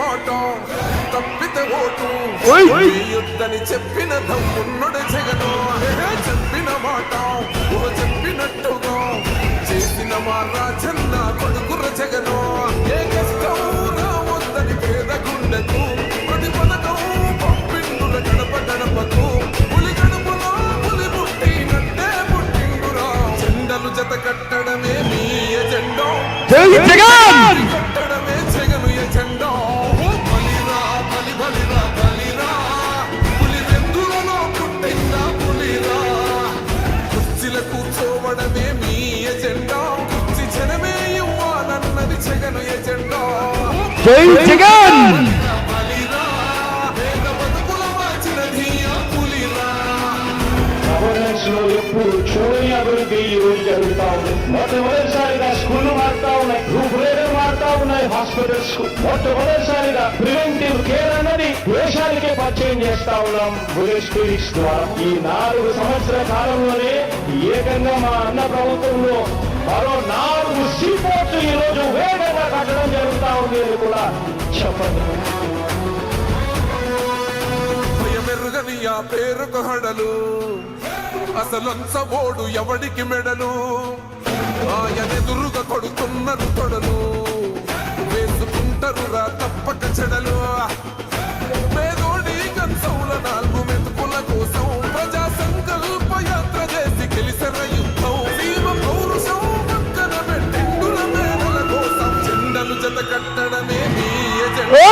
మాట తప్పితే ఓటు. యుద్ధని చెప్పిన దమ్మున్నడు జగను. చెప్పిన మాట ఓ చెప్పినట్టుగా. చేసిన మా రాజన్న కొడుకుర జగను. ఏ కష్టం రావద్దని పేద గుండెకు ప్రతి పథకం పంపిండుల గడప గడపకు. పులి గడపలో పులి పుట్టినట్టే పుట్టిండురా. చెండలు జత కట్టడమే మీ ఎజెండో. జై జగన్! జై జగన్! ఎప్పుడు చూడని అభివృద్ధి ఈ రోజు జరుగుతా ఉంది. మొట్టమొదటిసారిగా స్కూళ్ళు మారుతా ఉన్నాయి రూపురేఖలు మారుతా ఉన్నాయి హాస్పిటల్స్ మొట్టమొదటిసారిగా ప్రివెంటివ్ కేర్ అన్నది దేశానికే పరిచయం చేస్తా ఉన్నాం బులెట్ ద్వారా. ఈ నాలుగు సంవత్సరాల కాలంలోనే ఏకంగా మా అన్న ప్రభుత్వంలో మరో నాలుగు సీపోర్ట్లు ఈ రోజు వేగంగా కట్టడం జరుగుతూ ఉంది అని కూడా చెప్పండి. భయమెరుగని ఆ పేరుకు హడలు. అసలంచబోడు ఎవడికి మెడలు? ఆయనెదురుగా కొడుతున్నారు తొడలు వేసుకుంటారు రా తప్పక చెడలు. పేదోడి కంచౌల నాలుగు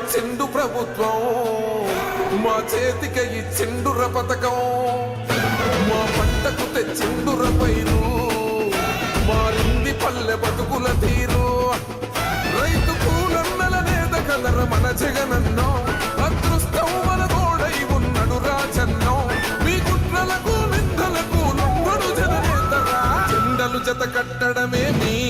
ఇచ్చిండు ప్రభుత్వం. మా చేతిక ఇచ్చిండుర పథకం. మా పంటకు తెచ్చిండుర పైరు. మారింది పల్లె బతుకుల తీరు. రైతు కూలన్నల నేత కలర మన జగనన్నో. అదృష్టం మన గోడై ఉన్నడు రాజన్నో. మీ కుట్రలకు నిందలకు నొంగడు జననేతరా. జెండలు జత కట్టడమే మీ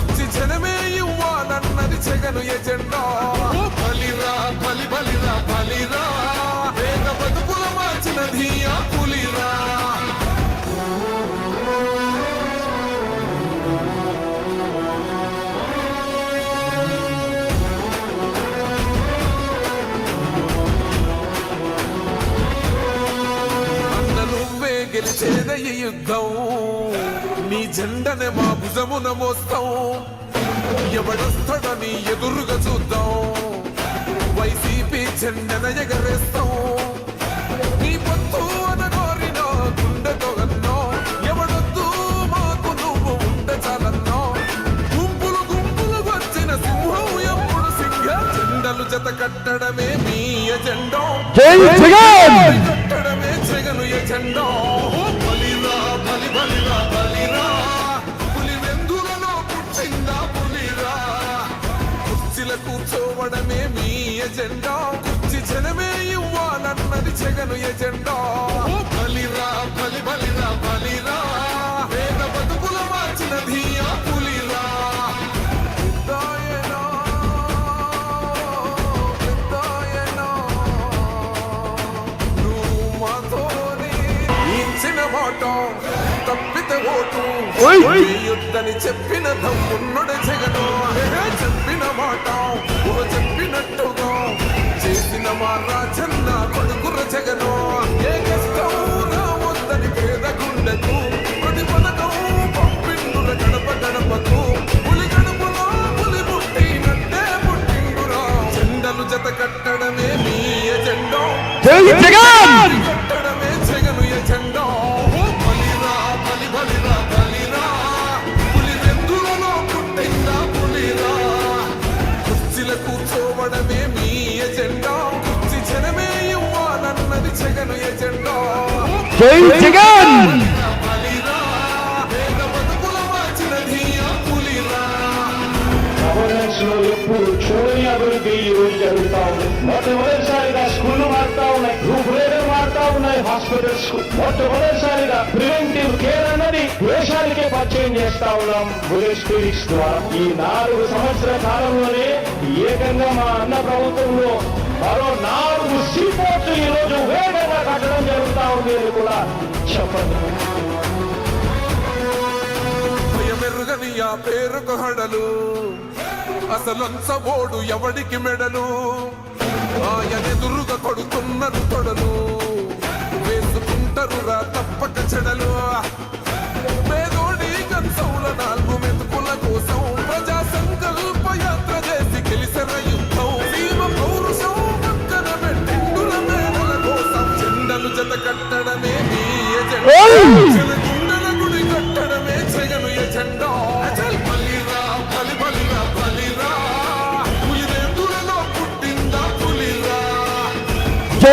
ఈ యుద్ధం. నీ జెండనే మా భుజమున మోస్తాం. ఎవడొస్తాడని ఎదురుగా చూద్దాం. వైసీపీ జెండన ఎగరేస్తాం. నీ పొత్తు అనగోరిన గుండెతో అన్నో. ఎవడొద్దు మాకు నువ్వు ఉండ చాలన్నో గుంపులు గుంపులు వచ్చిన సింహం ఎప్పుడు సింహ జెండలు జత కట్టడమే మీ ఎజెండో. జై జగన్! కట్టడమే జగను ఎజెండా. ఇవ్వాలన్నది జగను ఎజెండా. బలిరా బలి బలిరా బలిరా. పేద బతుకుల మార్చినది ఆ పులిరా. తప్పితే ఓటు. యుద్ధని చెప్పిన దమ్మున్నడు జగను చెప్పిన మాట ఓ చెప్పినట్టుగా. చేసిన మా రాజన్న కొడుకుర ఏ కష్టం రావద్దని పేద గుండెకు ప్రతి పథకం పంపిండుల గడప గడపకు. పులి గడపలో పులి పుట్టినట్టే పుట్టిండురా. జత కట్టడమే మీ ఎజెండో. గవర్నెన్స్లో ఎప్పుడు చూడని అభివృద్ధి ఈ రోజు జరుగుతా ఉంది మొట్టమొదటిసారిగా స్కూళ్ళు మారుతా ఉన్నాయి రూపురేఖలు మారుతా ఉన్నాయి హాస్పిటల్స్ మొట్టమొదటిసారిగా ప్రివెంటివ్ కేర్ అన్నది దేశానికే పరిచయం చేస్తా ఉన్నాం బుల్లెట్ క్లినిక్స్ ద్వారా ఈ నాలుగు సంవత్సరాల కాలంలోనే ఏకంగా మా అన్న ప్రభుత్వంలో మరో నాలుగు సీపోర్ట్లు తగ్గడం జరుగుతూ ఉంది అని కూడా చెప్పండి భయమెరుగని ఆ పేరుకు హడలు. అసలంచబోడు ఎవడికి మెడలు? ఆయనెదురుగా కొడుతున్నారు తొడలు. వేసుకుంటారు రా తప్పక చెడలు.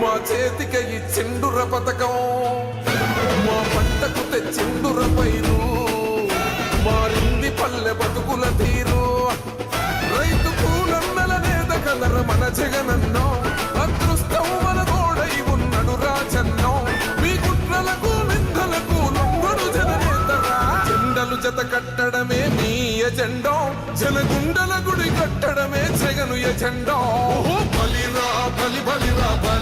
మా చేతిక ఈ చెండుర పథకం మా పంటకు తెచ్చిండుర పైరు మారింది పల్లె బతుకుల తీరు. రైతు పూలన్నల నేత కలర మన జగనన్నో అదృష్టం మన గోడై ఉన్నడు రాజన్నో. మీ కుట్రలకు నిందలకు లొంగడు జననేతరా. జెండలు జత కట్టడమే మీ ఎజెండో జనగుండల గుడి కట్టడమే జగను ఎజెండో. బలిరా బలి బలిరా బలి.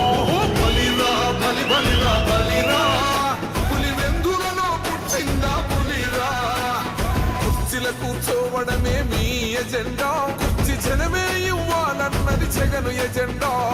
మీ ఎజెండా కుర్చీ